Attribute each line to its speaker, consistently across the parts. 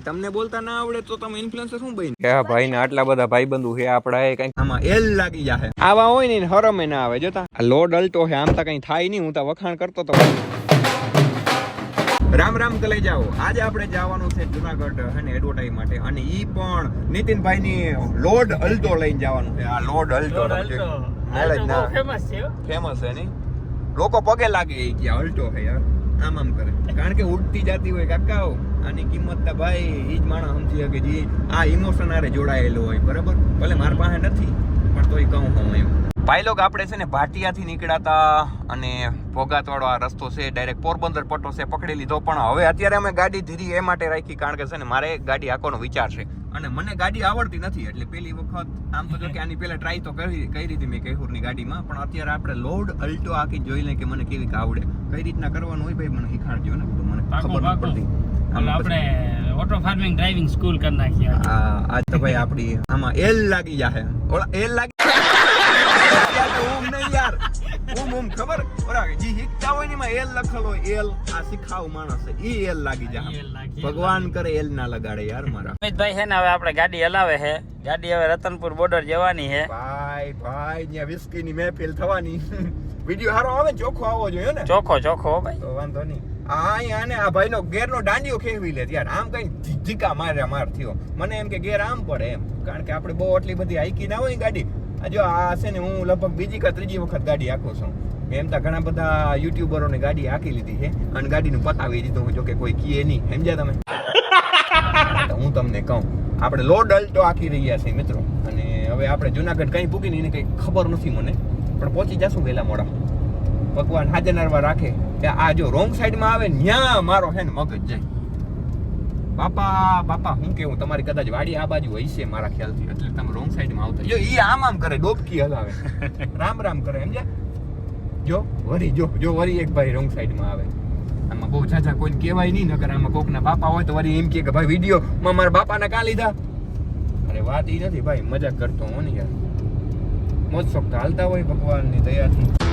Speaker 1: તમને બોલતા ના આવડે તો તમે ઇન્ફ્લુએન્સર શું બની કે ભાઈ ને આટલા બધા ભાઈબંધુ છે આપડા એ કઈ આમાં એલ લાગી જાહે આવા હોય ને હરમે ના આવે જોતા? આ લોડ અલટો છે આમ તો કઈ થાય નહીં હું તો વખાણ કરતો તો રામ રામ કલે જાઓ. આજે આપણે જવાનું છે જુનાગઢ હે ને એડવર્ટાઈઝ માટે. અને ઈ પણ નીતિનભાઈ ની લોડ અલ્ટો લઈને જવાનું છે. આ લોડ અલ્ટો
Speaker 2: ફેમસ છે
Speaker 1: ફેમસ છે ને? લોકો પગે લાગે કે અલ્ટો છે યાર. આમ આમ કરે. કારણ કે ઉડતી જાતી હોય કાકાઓ, આની કિંમત તો ભાઈ એ જ માણસ સમજી શકે જે આ ઇમોશન આરે જોડાયેલો હોય, બરાબર? ભલે મારા પાસે નથી, પણ તોય કહું હું એમ. ભાઈ લોક આપણે છે ને ભાટિયાથી નીકળ્યા અને ભોગાતવાળો આ રસ્તો છે ડાયરેક્ટ પોરબંદર પટ્ટો છે પકડી લીધો પણ હવે અત્યારે અમે ગાડી ધીરી એ માટે રાખી, કારણ કે છે ને મારે ગાડી આંકવાનો વિચાર છે. અને મને ગાડી આવડતી નથી એટલે પેલી વખત આમ તો જો કે આની પહેલા ટ્રાય તો કરી કઈ રીતે મેં કૈહુરની ગાડીમાં પણ અત્યારે આપણે લોડ અલ્ટો આખી જોઈ લઈએ કે મને કેવી આવડે. કઈ રીતના કરવાનું હોય ભાઈ મને શીખાડજો ને બધું મને ખબર પડતી.
Speaker 2: આપણે ઓટો ફાર્મિંગ ડ્રાઇવિંગ સ્કૂલ કરી
Speaker 1: નાખી આ આજ તો ભાઈ આપડી આમાં એલ લાગી જાહે. ઓલા એલ લાગી ઊંઘ ખબર? ઓરા જી હિકતા હોય ને એમાં એલ લખેલો એલ આ શીખાવ માણસ ઈ એલ લાગી
Speaker 2: જા
Speaker 1: ભગવાન કરે એલ ના લગાડે યાર મારા.
Speaker 2: અમિતભાઈ છે ને હવે આપણે ગાડી હલાવે છે. ગાડી હવે રતનપુર બોર્ડર જવાની છે.
Speaker 1: ભાઈ ભાઈ ત્યાં વિસ્કી ની મહેફિલ થવાની. વિડિયો હારો આવે ચોખ્ખો આવવો જોઈએ ને.
Speaker 2: ચોખ્ખો ચોખ્ખો ભાઈ.
Speaker 1: તો વાંધો નહીં. આ અહીંયા ને આ ભાઈનો ગેરનો દાંડિયો ખેવી લે યાર આમ કઈ ઝીકા મારે માર થયો મને એમ કે ગેર આમ પડે એમ. કારણ કે આપણે બહુ આટલી બધી હાઈકી ના હોય ગાડી જો આ છે ને હું લગભગ બીજી કે ત્રીજી વખત ગાડી આખું છું. એમ તો ઘણા બધા યુટ્યુબરોને ગાડી આખી લીધી છે અને ગાડીનું પતાવી દીધું જો કે કોઈ કીએ નહીં. સમજ્યા તમે? હું તમને કહું આપણે લોડ અલ્ટો આખી રહ્યા છીએ મિત્રો. અને હવે આપણે જુનાગઢ કંઈ પૂકી નહીં કંઈ ખબર નથી મને. પણ પહોંચી જશું વહેલા મોડા. ભગવાન હાજર રાખે. કે આ જો રોંગ સાઈડમાં આવે ન્યા મારો હે ને મગજ જાય. બાપા બાપા હું કેવું? તમારી કદાચ વાડી આ બાજુ હોય છે મારા ખ્યાલથી. એટલે તમે રોંગ સાઈડમાં આવતા જો એ આમ આમ કરે ડોબકી હલાવે. રામ રામ કરે એમ જો વરી જો જો વરી એક ભાઈ રોંગ સાઈડમાં આવે. આમાં બહુ ઝાઝા કોઈને કહેવાય નહીં નકર આમાં કોકના બાપા હોય તો વરી એમ કે ભાઈ વીડિયો માં મારા બાપાને કાં લીધા? અરે વાત એ નથી ભાઈ મજાક કરતો હું ને યાર. મોજ શોખ હાલતા હોય ભગવાનની દયાથી.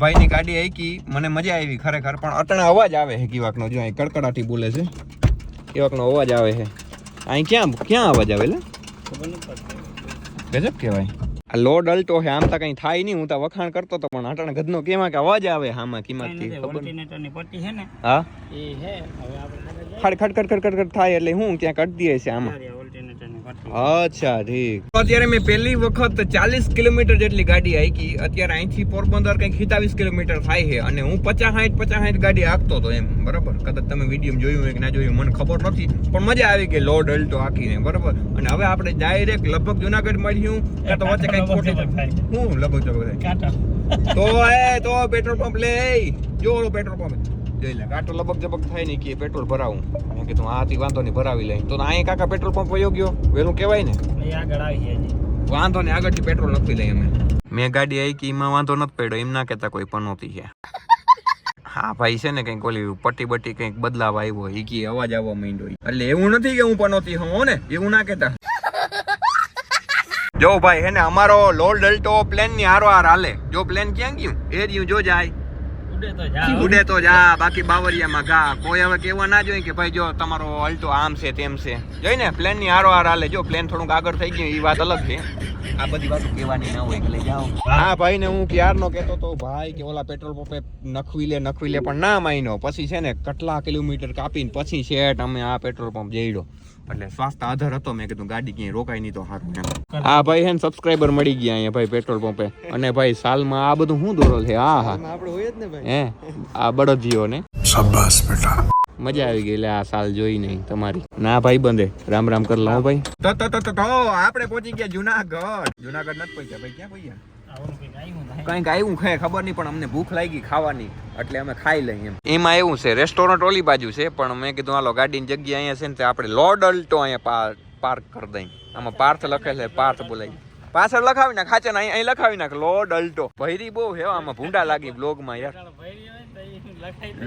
Speaker 1: ભાઈની ગાડી આઈકી મને મજા આવી ખરેખર પણ અટણે અવાજ આવે છે કિવાકનો જો અહીં કડકડાટી બોલે છે. કિવાકનો અવાજ આવે છે અહીં ક્યાં ક્યાં અવાજ આવે એટલે ગજબ કહેવાય. આ લોડ અલ્ટો છે આમ તો કઈ થાય નહીં હું તો વખાણ કરતો તો પણ અટણા ગધનો કેમાં કે અવાજ આવે આમાં કિંમતથી ખબર
Speaker 2: છે ને
Speaker 1: હા?
Speaker 2: એ છે હવે આપણે
Speaker 1: ખડ ખડ ખડ ખડ ખડ થાય એટલે હું ક્યાંક અડતી હશે આમાં. અચ્છા ઠીક. અત્યારે મેં પહેલી વખત ચાલીસ કિલોમીટર જેટલી ગાડી હાંકી. અત્યારે અહીંથી પોરબંદર કંઈક સિતાવીસ કિલોમીટર થાય છે અને હું પચાસ સાઠ પચાસ સાઠ ગાડી હાંકતો હતો એમ બરાબર? કદાચ તમે વીડિયો જોયું હોય કે ના જોયું મને ખબર નથી. પણ મજા આવી ગઈ લોડ અલ્ટો હાકીને બરાબર? અને હવે આપણે ડાયરેક્ટ લગભગ જુનાગઢ મળ્યું. કાં તો વચ્ચે કંઈક ખોટી હું લગભગ લગભગ તો એ તો પેટ્રોલ પંપ લે જોરો જો પેટ્રોલ પંપ. જોઈ લે કાંટો લબક જબક થાય નહીં કે પેટ્રોલ ભરાવું. કીધું હાથી વાંધો નહીં ભરાવી લઈ. તો અહીંયા કાકા પેટ્રોલ પંપ વયો ગયો? વેલું કહેવાય ને?
Speaker 2: આગળ આવી
Speaker 1: વાંધો નહીં આગળથી પેટ્રોલ નથી લઈ અમે. મેં ગાડી આવી કે એમાં વાંધો નથી પડ્યો એમ ના કહેતા કોઈ પનોતી છે. હા ભાઈ છે ને કંઈક ઓલી પટ્ટી બટ્ટી કંઈક બદલાવ આવ્યો એ કે અવાજ આવવા માંડ્યો. એટલે એવું નથી કે હું પનોતી હું હો ને એવું ના કહેતા. જો ભાઈ હે ને અમારો લોડ ડલ્ટો પ્લેનની હારો હાર હાલે. જો પ્લેન ક્યાં ગયું? એ રહ્યું જો જાય.
Speaker 2: ઉડે તો જા.
Speaker 1: ઉડે તો જા બાકી બાવરિયામાં ઘા કોઈ હવે કેવા ના જોઈએ કે ભાઈ જો તમારો અલ્ટો આમ છે તેમ છે. જોઈ ને પ્લેનની હારો હાર હાલે. જો પ્લેન થોડુંક આગળ થઈ ગયું એ વાત અલગ છે. આ બધી વાતો કહેવાની ના હોય કે લઈ જાઓ. હા ભાઈ ને હું ક્યારનો કહેતો તો ભાઈ કે ઓલા પેટ્રોલ પંપે નખવી લે નખવી લે. પણ ના માયનો પછી છે ને કેટલા કિલોમીટર કાપીને પછી શેઠ અમે આ પેટ્રોલ પંપ જઈડો. એટલે સ્વાસ્થ્ય આધાર હતો. મેં કીધું ગાડી ક્યાંય રોકાય નહીં તો સારું એમ. હા ભાઈ હે ને સબસ્ક્રાઇબર મળી ગયા અહીંયા ભાઈ પેટ્રોલ પંપે. અને ભાઈ સાલમાં આ બધું શું દોરો છે? હા હા.
Speaker 3: આપણે હોય જ ને ભાઈ.
Speaker 1: હે? આ બળદજીઓ ને
Speaker 4: શાબાશ બેટા.
Speaker 1: મજા આવી ગઈ એટલે આ સાલ જોઈ નહીં તમારી. ના ભાઈ બંધે. રામ રામ કર લાવો ભાઈ. તો તો તો તો આપણે પહોંચી ગયા જુનાગઢ. જુનાગઢ નથી પહોંચ્યા ભાઈ ક્યાં પહોંચ્યા?
Speaker 2: કંઈક આવ્યું
Speaker 1: ખાય ખબર નહીં પણ અમને ભૂખ લાગી ખાવાની એટલે અમે ખાઈ લઈએ એમ. એમાં એવું છે રેસ્ટોરન્ટ ઓલી બાજુ છે પણ મેં કીધું હાલો ગાડીની જગ્યા અહીંયા છે ને આપણે લોડ અલ્ટો અહીંયા પાર્ક કરી દઈ આમાં પાર્થ લખે છે પાર્થ બોલાવી પાછળ લખાવી નાખ ખાચે અહીં અહીં લખાવી નાખ લોડ અલ્ટો. ભૈરી બહુ હો, આમાં ભૂંડા લાગી બ્લોગમાં યાર.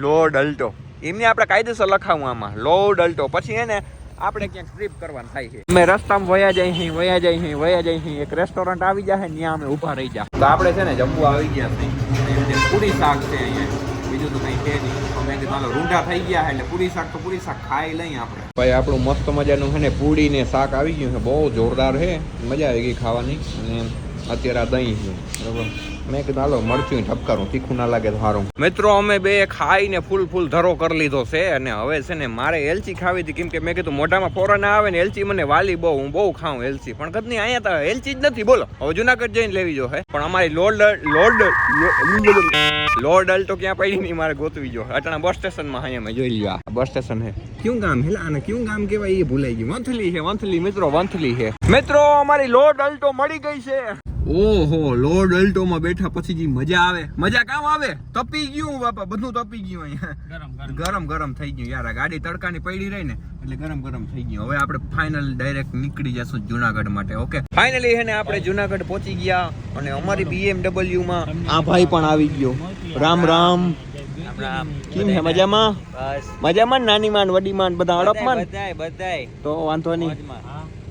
Speaker 1: Load Alto. એમને આપણે કાયદેસર લખાવું આમાં. Load Alto. પછી એને આપણે ક્યાંક ટ્રીપ કરવાનું થાય છે. અમે રસ્તામાં વયા જાય અહીં વયા જાય અહીં વયા જાય અહીં એક રેસ્ટોરન્ટ આવી જાય ત્યાં અમે ઊભા રહી જાય તો આપણે છે ને જમવું આવી ગયા પૂરી શાક છે અહીંયા. બીજું તો કંઈ છે નહીં. અમે કીધું હાલો રૂંઢા થઈ ગયા એટલે પૂરી શાક તો પૂરી શાક ખાઈ લઈએ આપણે. ભાઈ, આપણું મસ્ત મજાનું છે ને પૂરી ને શાક આવી ગયું છે. બહુ જોરદાર છે. મજા આવી ગઈ ખાવાની. અને અત્યારે આ દહીં છે. બરોબર? મેં કીધું હાલો મરચું ઠપકારું તીખું ના લાગે તો સારું મિત્રો અમે બે ખાઈને ફૂલ ફૂલ ધરો કરી લીધો છે અને હવે છે ને મારે એલચી ખાવી હતી કેમ કે મેં કીધું મોઢામાં ફોરા ના આવે ને એલચી મને વાલી બહુ હું બહુ ખાઉં એલચી. પણ કદની અહીંયા તો એલચી જ નથી બોલો. હવે જુનાગઢ જઈને લેવી જો હે. પણ અમારી લોડ લોડ લોડ અલ્ટો ક્યાં પડી નહીં મારે ગોતવી જો અટાણા બસ સ્ટેશનમાં અહીંયા મેં જોઈ લ્યો બસ સ્ટેશન હે. ક્યું ગામ હેલા અને ક્યું ગામ કહેવાય? એ ભૂલાઈ ગયું. વંથલી છે વંથલી મિત્રો વંથલી છે મિત્રો અમારી લોડ અલ્ટો મળી ગઈ છે. ઓહો લોડ અલ્ટોમાં બેઠા પછી જે મજા આવે. મજા કામ આવે? તપી ગયું બાપા બધું તપી ગયું અહીંયા. ગરમ ગરમ. થઈ ગયું. યાર આ ગાડી તડકાની પડી રહી ને એટલે ગરમ ગરમ થઈ ગયું. હવે આપણે ફાઇનલ ડાયરેક્ટ નીકળી જશું જુનાગઢ માટે ઓકે ફાઇનલી હે ને આપણે જુનાગઢ પહોંચી ગયા અને અમારી BMW માં આ ભાઈ પણ આવી ગયો. રામ રામ. કેમ છે મજામાં? મજામાં નાની માન વડી માન બધા હડપમાન
Speaker 2: બધાય બધાય.
Speaker 1: તો વાંધો નહીં.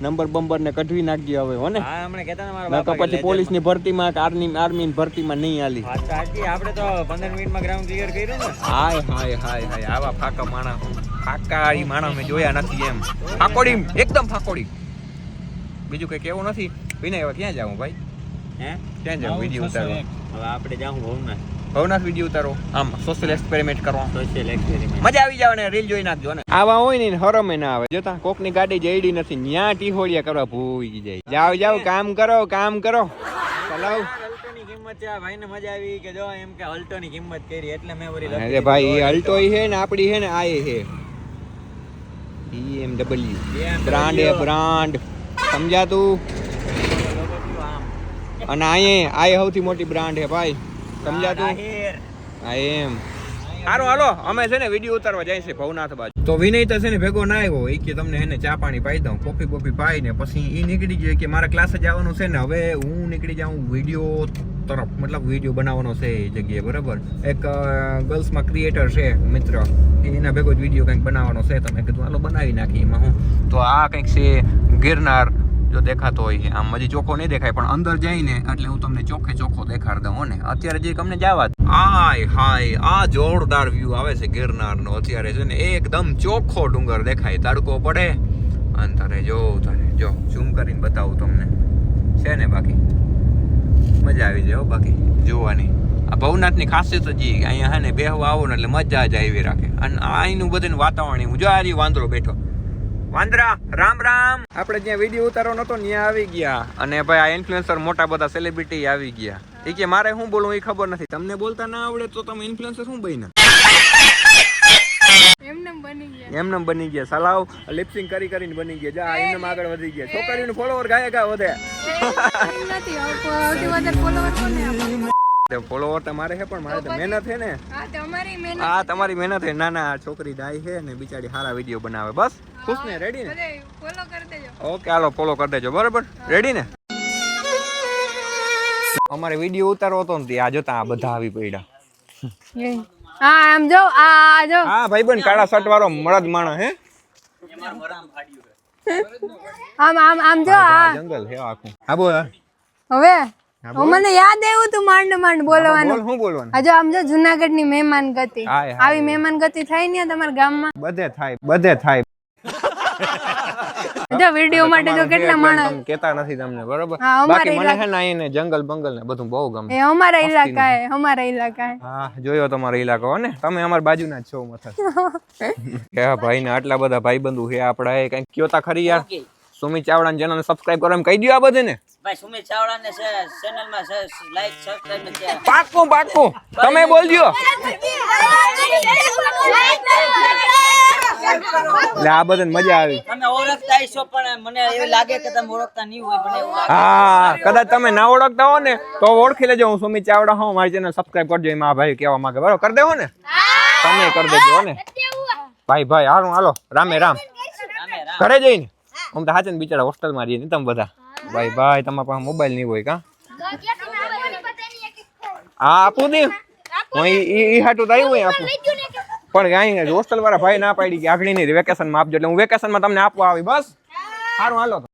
Speaker 1: નંબર બંબર ને કઢવી નાખજો હવે હો ને?
Speaker 2: હા હમણાં કહેતા ને મારા બાપા
Speaker 1: પછી પોલીસની ભરતી માં આર્મી આર્મી ની ભરતી માં નહીં આલી
Speaker 2: સાચી આપણે તો 15 મિનિટમાં ગ્રાઉન્ડ ક્લિયર કર્યું ને.
Speaker 1: હાય હાય હાય હાય આવા ફાકા માણા. ફાકાળી માણા મેં જોયા નથી એમ. ફાકોડી એકદમ ફાકોડી. બીજું કઈ કેવું નથી. વિનય હવે ક્યાં જાવું ભાઈ?
Speaker 2: હે?
Speaker 1: ક્યાં જાવું વીડિયો ઉતારવા
Speaker 2: હવે આપણે જાઉં ભવનાથ.
Speaker 1: ભવનાથ વીડિયો ઉતારો. આમ સોશિયલ એક્સપેરિમેન્ટ કરવા.
Speaker 2: સોશિયલ એક્સપેરિમેન્ટ
Speaker 1: મજા આવી જાવ ને રીલ જોઈ નાખજો ને. આવા હોય ને હરમે ના આવે. જોતા કોકની ગાડી જઈડી નથી ન્યા ટીહોળિયા કરવા ભૂઈ જાય. જાવ જાવ કામ કરો કામ કરો. ચલાવ.
Speaker 2: કિંમત આ ભાઈને મજા આવી કે જો એમ કે અલ્ટોની કિંમત કરી એટલે મેં
Speaker 1: અરે ભાઈ એ અલ્ટો છે ને આપડી છે ને આ છે BMW બ્રાન્ડ એ બ્રાન્ડ સમજાતું? અને અહીંયા આ સૌથી મોટી બ્રાન્ડ છે ભાઈ. સમજાતું? હા એમ. સારું હાલો અમે છે ને વીડિયો ઉતારવા જાય છે ભવનાથ બાજુ. તો વિનય તો છે ને ભેગો ના આવ્યો એ કે તમને એને ચા પાણી પાઈ દઉં કોફી બોફી પાઈ ને પછી એ નીકળી ગયો કે મારા ક્લાસે જવાનું છે ને હવે હું નીકળી જાઉં વીડિયો તરફ મતલબ વીડિયો બનાવવાનો છે એ જગ્યાએ બરાબર? એક ગર્લ્સમાં ક્રિએટર છે મિત્ર. એના ભેગો જ વીડિયો કંઈક બનાવવાનો છે તમે કીધું હાલો બનાવી નાખી એમાં હું. તો આ કંઈક છે ગિરનાર જો દેખાતો હોય આમ હજી ચોખ્ખો નહીં દેખાય, પણ અંદર જઈને એટલે હું તમને ચોખ્ખે ચોખ્ખો દેખાડ દઉં ને અત્યારે જે તમને જવા આય હાય આ જોરદાર વ્યૂ આવે છે ગિરનારનો. અત્યારે છે ને એકદમ ચોખ્ખો ડુંગર દેખાય. તડકો પડે. અને તારે જો તારે જો ઝૂમ કરીને બતાવું તમને. છે ને બાકી? મજા આવી જાય હો બાકી, જોવાની. આ ભવનાથની ખાસિયત જ અહીંયા હે ને બેહવા આવો ને એટલે મજા જ આવી રાખે. અને અહીંનું બધું વાતાવરણ, હું જો આ વાંદરો બેઠો. વાંદરા રામ રામ. આપણે જ્યાં વીડિયો ઉતારો નતો ત્યાં આવી ગયા. અને ભાઈ આ ઇન્ફ્લુએન્સર મોટા બધા સેલિબ્રિટી આવી ગયા. એ કે મારે શું બોલવું એ ખબર નથી. તમને બોલતા ના આવડે તો તમે ઇન્ફ્લુએન્સર શું બન્યા?
Speaker 3: એમને બની ગયા.
Speaker 1: એમને બની ગયા. સલાવ લિપસિંગ કરી કરીને બની ગયા. જા એમને આગળ વધી ગયા. છોકરીનું ફોલોવર ગાય ગા વધે.
Speaker 3: નથી ફોલોવર કોને
Speaker 1: ફોલોવર તમારે છે પણ મારે તો મહેનત છે ને.
Speaker 3: હા
Speaker 1: તમારી મહેનત છે. ના ના છોકરી ડાય છે ને બિચારી સારા વીડિયો બનાવે. બસ ખુશ ને? રેડી ને?
Speaker 3: ફોલો કરી દેજો.
Speaker 1: ઓકે હાલો ફોલો કરી દેજો. બરાબર? રેડી ને? અમારે વીડિયો ઉતારવો હતો ને આ જોતા આ બધા આવી પડ્યા.
Speaker 3: હા. આમ જો આ જો.
Speaker 1: હા ભાઈબંધ કાળા શર્ટ વાળો મળદ માણસ હે?
Speaker 3: આમ આમ આમ જો આ.
Speaker 1: જંગલ હે આખું. હા બોલ
Speaker 3: હવે? મને યાદ આવ્યું તું માંડ માંડ બોલવાનું.
Speaker 1: બોલ શું બોલવાનું?
Speaker 3: હજુ આમ જો જુનાગઢની મહેમાન ગતિ. આવી મહેમાન ગતિ થાય ને તમારા ગામમાં?
Speaker 1: બધે થાય બધે થાય.
Speaker 3: જો વીડિયો માટે જો કેટલા માણસ
Speaker 1: કેતા નથી તમને બરોબર? બાકી મને
Speaker 3: ઇલાકા-
Speaker 1: ને અહીંયા જંગલ બંગલ ને બધું બહુ ગમે.
Speaker 3: એ અમારા ઇલાકા હે અમારા ઇલાકા હે
Speaker 1: હા જોયો તમારો ઇલાકો હો ને? તમે અમારા બાજુના જ છો મથક. કે ભાઈ ને આટલા બધા ભાઈબંધુ હે આપડા એ કઈ કયો તા ખરી યાર? સુમિત ચાવડા ચેનલ સબસ્ક્રાઇબ કરો એમ કહી દો આ બધે ને
Speaker 4: ભાઈ સુમિત ચાવડાને ચેનલમાં લાઈક સબસ્ક્રાઇબ નથી
Speaker 1: પાક્કું પાક્કું તમે બોલજો એટલે આ બધાને મજા આવી.
Speaker 4: તમે ઓળખતા હશો પણ મને એવું લાગે કે તમે ઓળખતા નહીં હોય પણ એવું લાગે.
Speaker 1: હા કદાચ તમે ના ઓળખતા હો ને તો ઓળખી લેજો હું સુમિત ચાવડા હું મારી ચેનલ સબસ્ક્રાઇબ કરજો એમાં ભાઈ કેવા માંગે. બરાબર કરી દેવો ને? તમે કરી દેજો ને. ભાઈ ભાઈ હારું હાલો રામે રામ. ઘરે જઈને. આમ તો હાચે ને બિચારા હોસ્ટેલમાં રહીએ ને તમે બધા. ભાઈ ભાઈ, તમારા પાસે મોબાઈલ નહીં હોય કા? હા, આપું દે. હું ઈ હાટું તો આવ્યું આપું. પણ અહીં હોસ્ટેલ વાળા ભાઈ ના પાડી કે આગળ નહીં વેકેશનમાં આપજો. એટલે હું વેકેશનમાં તમને આપવા આવી, બસ. સારું હાલો.